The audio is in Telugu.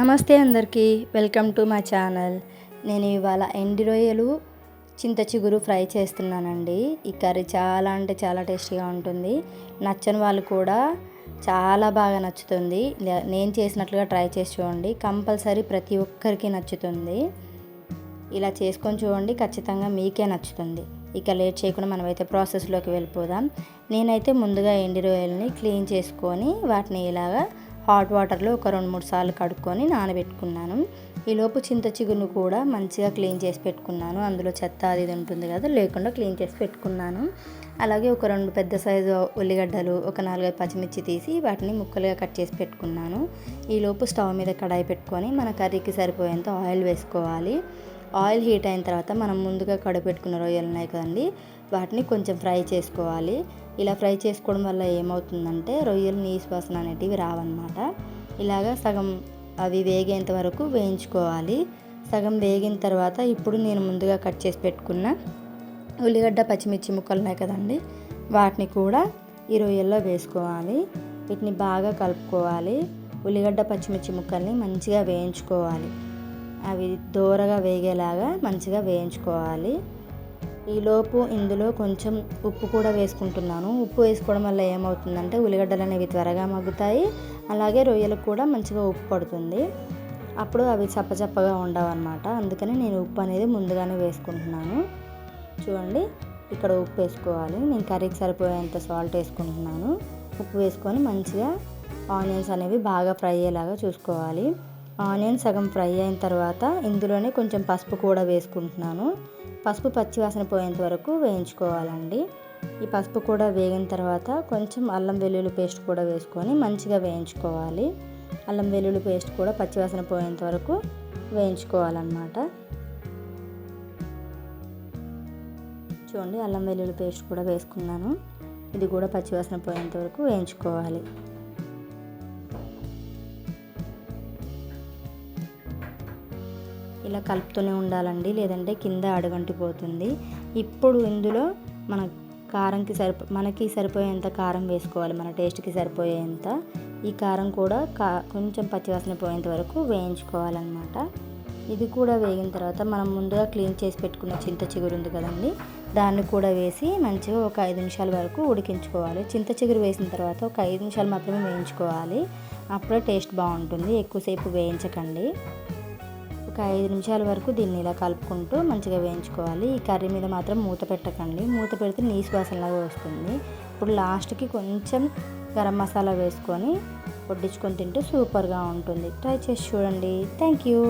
నమస్తే అందరికీ వెల్కమ్ టు మా ఛానల్. నేను ఇవాళ ఎండి రొయ్యలు చింత చిగురు ఫ్రై చేస్తున్నానండి. ఈ కర్రీ చాలా అంటే చాలా టేస్టీగా ఉంటుంది. నచ్చని వాళ్ళు కూడా చాలా బాగా నచ్చుతుంది. నేను చేసినట్లుగా ట్రై చేసి చూడండి. కంపల్సరీ ప్రతి ఒక్కరికి నచ్చుతుంది. ఇలా చేసుకొని చూడండి ఖచ్చితంగా మీకే నచ్చుతుంది. ఇక లేట్ చేయకుండా మనమైతే ప్రాసెస్లోకి వెళ్ళిపోదాం. నేనైతే ముందుగా ఎండి రొయ్యల్ని క్లీన్ చేసుకొని వాటిని ఇలాగా హాట్ వాటర్లో ఒక రెండు మూడు సార్లు కడుక్కొని నానబెట్టుకున్నాను. ఈలోపు చింత చిగురును కూడా మంచిగా క్లీన్ చేసి పెట్టుకున్నాను. అందులో చెత్త అది ఇది ఉంటుంది కదా లేకుండా క్లీన్ చేసి పెట్టుకున్నాను. అలాగే ఒక రెండు పెద్ద సైజు ఉల్లిగడ్డలు ఒక నాలుగైదు పచ్చిమిర్చి తీసి వాటిని ముక్కలుగా కట్ చేసి పెట్టుకున్నాను. ఈలోపు స్టవ్ మీద కడాయి పెట్టుకొని మన కర్రీకి సరిపోయేంత ఆయిల్ వేసుకోవాలి. ఆయిల్ హీట్ అయిన తర్వాత మనం ముందుగా కడుపెట్టుకున్న రొయ్యలు ఉన్నాయి కదండి వాటిని కొంచెం ఫ్రై చేసుకోవాలి. ఇలా ఫ్రై చేసుకోవడం వల్ల ఏమవుతుందంటే రొయ్యలు నీసు వాసన అనేటివి రావన్నమాట. ఇలాగా సగం అవి వేగేంత వరకు వేయించుకోవాలి. సగం వేగిన తర్వాత ఇప్పుడు నేను ముందుగా కట్ చేసి పెట్టుకున్న ఉల్లిగడ్డ పచ్చిమిర్చి ముక్కలు ఉన్నాయి కదండి వాటిని కూడా ఈ రొయ్యల్లో వేసుకోవాలి. వీటిని బాగా కలుపుకోవాలి. ఉల్లిగడ్డ పచ్చిమిర్చి ముక్కల్ని మంచిగా వేయించుకోవాలి. అవి దోరగా వేగేలాగా మంచిగా వేయించుకోవాలి. ఈలోపు ఇందులో కొంచెం ఉప్పు కూడా వేసుకుంటున్నాను. ఉప్పు వేసుకోవడం వల్ల ఏమవుతుందంటే ఉల్లిగడ్డలు అనేవి త్వరగా మగ్గుతాయి. అలాగే రొయ్యలకు కూడా మంచిగా ఉప్పు పడుతుంది. అప్పుడు అవి చప్పచప్పగా ఉండవు అనమాట అందుకని నేను ఉప్పు అనేది ముందుగానే వేసుకుంటున్నాను. చూడండి ఇక్కడ ఉప్పు వేసుకోవాలి. నేను కర్రీకి సరిపోయేంత సాల్ట్ వేసుకుంటున్నాను. ఉప్పు వేసుకొని మంచిగా ఆనియన్స్ అనేవి బాగా ఫ్రై అయ్యేలాగా చూసుకోవాలి. ఆనియన్ సగం ఫ్రై అయిన తర్వాత ఇందులోనే కొంచెం పసుపు కూడా వేసుకుంటున్నాను. పసుపు పచ్చివాసన పోయేంత వరకు వేయించుకోవాలండి. ఈ పసుపు కూడా వేగిన తర్వాత కొంచెం అల్లం వెల్లుల్లి పేస్ట్ కూడా వేసుకొని మంచిగా వేయించుకోవాలి. అల్లం వెల్లుల్లి పేస్ట్ కూడా పచ్చివాసన పోయేంత వరకు వేయించుకోవాలన్నమాట. చూడండి అల్లం వెల్లుల్లి పేస్ట్ కూడా వేసుకున్నాను. ఇది కూడా పచ్చివాసన పోయేంత వరకు వేయించుకోవాలి. ఇలా కలుపుతూనే ఉండాలండి. లేదంటే కింద అడుగంటిపోతుంది. ఇప్పుడు ఇందులో మన కారంకి సరిపో మనకి సరిపోయేంత కారం వేసుకోవాలి. మన టేస్ట్కి సరిపోయేంత. ఈ కారం కూడా కా కొంచెం పచ్చివాసన పోయేంత వరకు వేయించుకోవాలన్నమాట. ఇది కూడా వేగిన తర్వాత మనం ముందుగా క్లీన్ చేసి పెట్టుకున్న చింత చిగురు ఉంది కదండి. దాన్ని కూడా వేసి మంచిగా ఒక ఐదు నిమిషాల వరకు ఉడికించుకోవాలి. చింత చిగురు వేసిన తర్వాత ఒక ఐదు నిమిషాలు మాత్రమే వేయించుకోవాలి. అప్పుడే టేస్ట్ బాగుంటుంది. ఎక్కువసేపు వేయించకండి. ఒక ఐదు నిమిషాల వరకు దీన్ని ఇలా కలుపుకుంటూ మంచిగా వేయించుకోవాలి. ఈ కర్రీ మీద మాత్రం మూత పెట్టకండి. మూత పెడితే నీసు వాసనలాగా వస్తుంది. ఇప్పుడు లాస్ట్కి కొంచెం గరం మసాలా వేసుకొని వడ్డించుకొని తింటే సూపర్గా ఉంటుంది. ట్రై చేసి చూడండి. Thank you